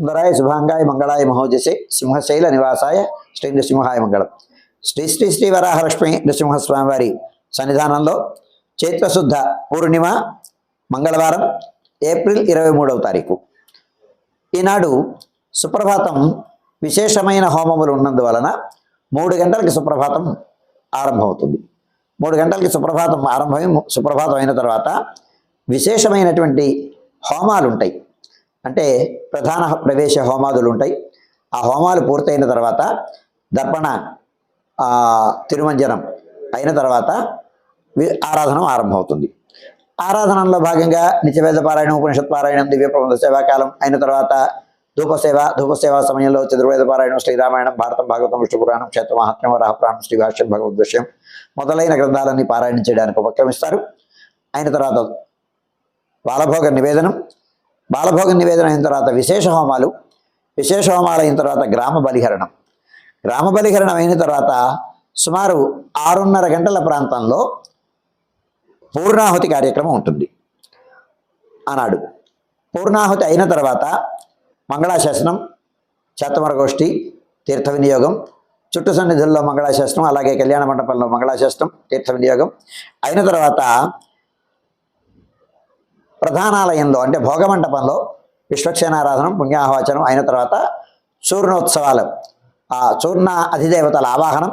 సుందరాయ శుభాంగాయ మంగళాయ మహోజసే సింహశైల నివాసాయ శ్రీ నృసింహాయ మంగళం శ్రీ శ్రీ శ్రీ వరాహలక్ష్మి నృసింహస్వామివారి సన్నిధానంలో చైత్రశుద్ధ పూర్ణిమ మంగళవారం ఏప్రిల్ ఇరవై మూడవ తారీఖు। ఈనాడు సుప్రభాతం విశేషమైన హోమములు ఉన్నందువలన మూడు గంటలకి సుప్రభాతం ఆరంభమవుతుంది. మూడు గంటలకి సుప్రభాతం ఆరంభమై సుప్రభాతం అయిన తర్వాత విశేషమైనటువంటి హోమాలు ఉంటాయి అంటే ప్రధాన ప్రవేశ హోమాదులు ఉంటాయి ఆ హోమాలు పూర్తయిన తర్వాత దర్పణ ఆ, తిరుమంజనం అయిన తర్వాత వి- ఆరాధన ఆరంభమవుతుంది. ఆరాధనలో భాగంగా నిత్యవేద పారాయణం ఉపనిషత్ పారాయణం దివ్య ప్రబంధ సేవాకాలం అయిన తర్వాత ధూపసేవ ధూపసేవ సమయంలో చతుర్వేద పారాయణం శ్రీరామాయణం భారతం భాగవతం విష్ణు పురాణం క్షేత్ర మహాత్మ్యం వరాహపురాణం శ్రీ భాష్యం భగవద్విషయం మొదలైన గ్రంథాలన్నీ పారాయణం చేయడానికి ఉపక్రమిస్తారు. అయిన తర్వాత బాలభోగ నివేదనం బాలభోగ నివేదన అయిన తర్వాత విశేష హోమాలు విశేష హోమాలు అయిన తర్వాత గ్రామ బలిహరణం. గ్రామ బలిహరణం అయిన తర్వాత సుమారు ఆరున్నర గంటల ప్రాంతంలో పూర్ణాహుతి కార్యక్రమం ఉంటుంది. ఆనాడు పూర్ణాహుతి అయిన తర్వాత మంగళాశాసనం చేతమరగోష్ఠి తీర్థ వినియోగం చుట్టు సన్నిధుల్లో మంగళాశాస్త్రం అలాగే కళ్యాణ మండపంలో మంగళాశాస్త్రం తీర్థ వినియోగం అయిన తర్వాత ప్రధానాలయంలో అంటే భోగమంటపంలో విశ్వక్షేణారాధనం పుణ్యాహవాచనం అయిన తర్వాత చూర్ణోత్సవాలు. ఆ చూర్ణ అధిదేవతల ఆవాహనం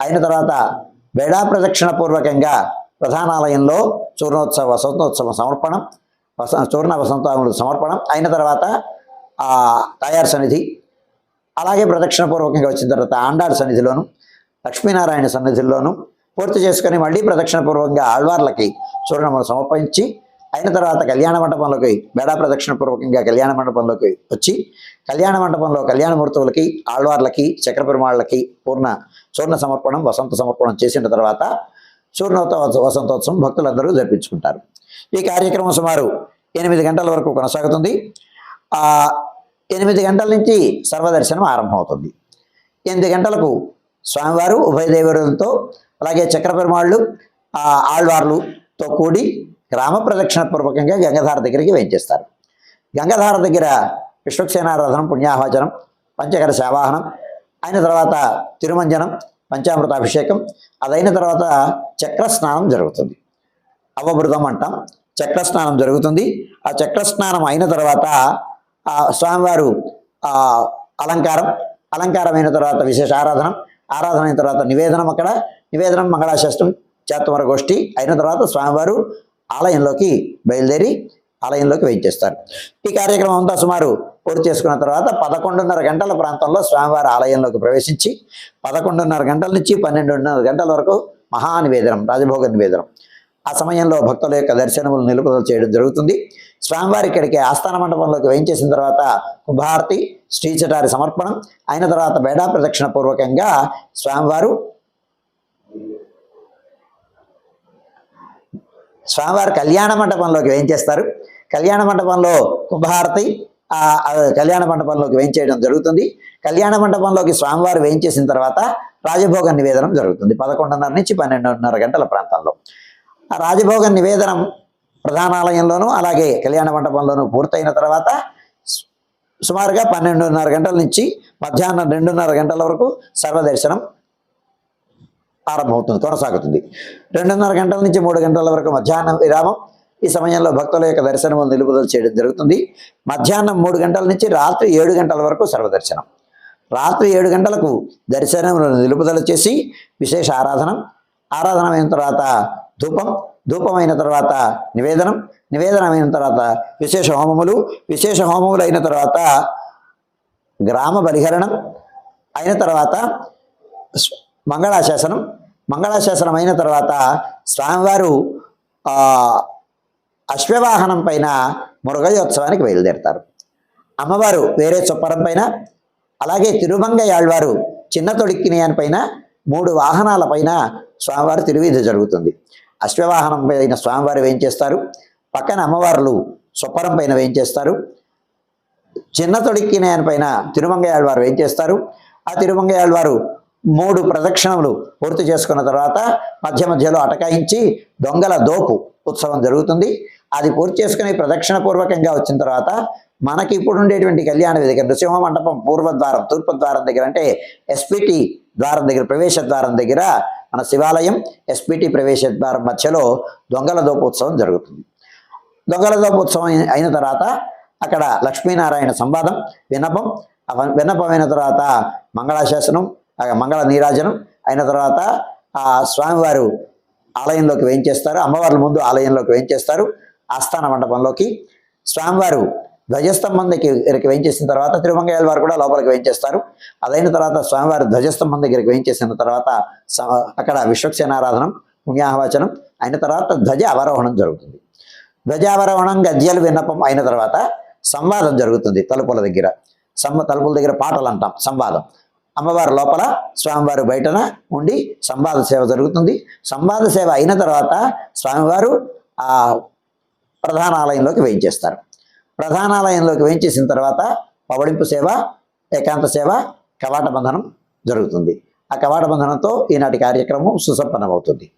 అయిన తర్వాత బేడా ప్రదక్షిణ పూర్వకంగా ప్రధానాలయంలో చూర్ణోత్సవ వసంతోత్సవం సమర్పణం వస చూర్ణ వసంతములు సమర్పణం అయిన తర్వాత ఆ తయారు సన్నిధి అలాగే ప్రదక్షిణ పూర్వకంగా వచ్చిన తర్వాత ఆండాడు సన్నిధిలోను లక్ష్మీనారాయణ సన్నిధిలోను పూర్తి చేసుకొని మళ్ళీ ప్రదక్షిణ పూర్వకంగా ఆళ్వార్లకి చూర్ణములు సమర్పించి అయిన తర్వాత కళ్యాణ మండపంలోకి బేడా ప్రదక్షిణ పూర్వకంగా కళ్యాణ మండపంలోకి వచ్చి కళ్యాణ మండపంలో కళ్యాణమూర్తువులకి ఆళ్వార్లకి చక్ర పెరుమాళ్ళకి పూర్ణ చూర్ణ సమర్పణం వసంత సమర్పణం చేసిన తర్వాత చూర్ణోత్సవ వసంతోత్సవం భక్తులందరూ జరిపించుకుంటారు. ఈ కార్యక్రమం సుమారు ఎనిమిది గంటల వరకు కొనసాగుతుంది. ఎనిమిది గంటల నుంచి సర్వదర్శనం ఆరంభమవుతుంది. ఎనిమిది గంటలకు స్వామివారు ఉభయ దేవరులతో అలాగే చక్ర పెరుమాళ్ళు ఆళ్వార్లుతో కూడి గ్రామ ప్రదక్షిణ పూర్వకంగా గంగధార దగ్గరికి వేయించేస్తారు గంగధార దగ్గర విశ్వక్సేనారాధనం పుణ్యాహవచనం పంచకర శావాహనం అయిన తర్వాత తిరుమంజనం పంచామృత అభిషేకం అదైన తర్వాత చక్రస్నానం జరుగుతుంది. అవభృతం అంటాం. చక్ర స్నానం జరుగుతుంది. ఆ చక్ర స్నానం అయిన తర్వాత ఆ స్వామివారు అలంకారం అలంకారం అయిన తర్వాత విశేష ఆరాధన ఆరాధన అయిన తర్వాత నివేదనం అక్కడ. నివేదనం మంగళాశాస్త్రం చేతమర గోష్ఠి అయిన తర్వాత స్వామివారు ఆలయంలోకి బయలుదేరి ఆలయంలోకి వేయించేస్తారు ఈ కార్యక్రమం అంతా సుమారు పూర్తి చేసుకున్న తర్వాత పదకొండున్నర గంటల ప్రాంతంలో స్వామివారి ఆలయంలోకి ప్రవేశించి పదకొండున్నర గంటల నుంచి పన్నెండున్నర గంటల వరకు మహానివేదనం రాజభోగ నివేదనం. ఆ సమయంలో భక్తుల యొక్క దర్శనములు నిలుపుదల చేయడం జరుగుతుంది. స్వామివారి ఇక్కడికి ఆస్థాన మండపంలోకి వేయించేసిన తర్వాత కుంభారతి శ్రీచటారి సమర్పణం అయిన తర్వాత బేడా ప్రదక్షిణ పూర్వకంగా స్వామివారు స్వామివారి కళ్యాణ మండపంలోకి వేయించేస్తారు. కళ్యాణ మండపంలో కుంభహారతి ఆ కళ్యాణ మండపంలోకి వేయించేయడం జరుగుతుంది. కళ్యాణ మండపంలోకి స్వామివారు వేయించేసిన తర్వాత రాజభోగ నివేదనం జరుగుతుంది. పదకొండున్నర నుంచి పన్నెండున్నర గంటల ప్రాంతంలో. ఆ రాజభోగ నివేదనం ప్రధానాలయంలోనూ అలాగే కళ్యాణ మండపంలోనూ పూర్తయిన తర్వాత సుమారుగా పన్నెండున్నర గంటల నుంచి మధ్యాహ్నం రెండున్నర గంటల వరకు సర్వదర్శనం ఆరంభమవుతుంది కొనసాగుతుంది. రెండున్నర గంటల నుంచి మూడు గంటల వరకు మధ్యాహ్నం విరామం. ఈ సమయంలో భక్తుల యొక్క దర్శనం నిలుపుదల చేయడం జరుగుతుంది. మధ్యాహ్నం మూడు గంటల నుంచి రాత్రి ఏడు గంటల వరకు సర్వదర్శనం. రాత్రి ఏడు గంటలకు దర్శనం నిలుపుదల చేసి విశేష ఆరాధనం. ఆరాధన అయిన తర్వాత ధూపం. ధూపం అయిన తర్వాత నివేదనం. నివేదనం అయిన తర్వాత విశేష హోమములు. విశేష హోమములు అయిన తర్వాత గ్రామ బలిహరణం అయిన తర్వాత మంగళాశాసనం. మంగళాశాసనం అయిన తర్వాత స్వామివారు అశ్వవాహనం పైన మురుగయోత్సవానికి బయలుదేరతారు. అమ్మవారు వేరే చొప్పరం పైన అలాగే తిరుమంగయాళ్వారు చిన్న తొడిక్కినయాని పైన మూడు వాహనాల పైన స్వామివారి తిరువీధి జరుగుతుంది. అశ్వవాహనం పైన స్వామివారు వేయించేస్తారు పక్కన అమ్మవార్లు సొప్పరం పైన వేయించేస్తారు చిన్న తొడిక్కినయాని పైన తిరుమంగయాళ్వారు వేయించేస్తారు ఆ తిరుమంగయాళ్వారు మూడు ప్రదక్షిణములు పూర్తి చేసుకున్న తర్వాత మధ్య మధ్యలో అటకాయించి దొంగల దోపు ఉత్సవం జరుగుతుంది. అది పూర్తి చేసుకుని ప్రదక్షిణ పూర్వకంగా వచ్చిన తర్వాత మనకి ఇప్పుడు ఉండేటువంటి కళ్యాణ వేదిక నృసింహ మండపం పూర్వ ద్వారం తూర్పు ద్వారం దగ్గర అంటే ఎస్పిటి ద్వారం దగ్గర ప్రవేశ ద్వారం దగ్గర మన శివాలయం ఎస్పిటి ప్రవేశ ద్వారం మధ్యలో దొంగల దోపోత్సవం జరుగుతుంది. దొంగల దోపోత్సవం అయిన- అయిన తర్వాత అక్కడ లక్ష్మీనారాయణ సంవాదం విన్నపం ఆ విన్నపం అయిన తర్వాత మంగళాశాసనం మంగళ నీరాజనం. అయిన తర్వాత ఆ స్వామివారు ఆలయంలోకి వేయించేస్తారు. అమ్మవార్ల ముందు ఆలయంలోకి వేయించేస్తారు. ఆస్థాన మండపంలోకి. స్వామివారు ధ్వజస్తంభం దగ్గరికి వేయించేసిన తర్వాత తిరుమంగయ్య వారు కూడా లోపలికి వేయించేస్తారు. అదైన తర్వాత స్వామివారు ధ్వజస్తంభం దగ్గరికి వేయించేసిన తర్వాత స- అక్కడ విశ్వక్సేనారాధనం పుణ్యాహవచనం అయిన తర్వాత ధ్వజ అవరోహణం జరుగుతుంది. ధ్వజావరోహణం గద్యాలు విన్నపం అయిన తర్వాత సంవాదం జరుగుతుంది తలుపుల దగ్గర. సమ్మ తలుపుల దగ్గర పాటలు అంటాం సంవాదం. అమ్మవారు లోపల స్వామివారు బయటన ఉండి సంవాద సేవ జరుగుతుంది. సంవాద సేవ అయిన తర్వాత స్వామివారు ఆ ప్రధాన ఆలయంలోకి వేయించేస్తారు. ప్రధానాలయంలోకి వేయించేసిన తర్వాత పవడింపు సేవ ఏకాంత సేవ కవాట బంధనం జరుగుతుంది. ఆ కవాట బంధనంతో ఈనాటి కార్యక్రమం సుసంపన్నమవుతుంది.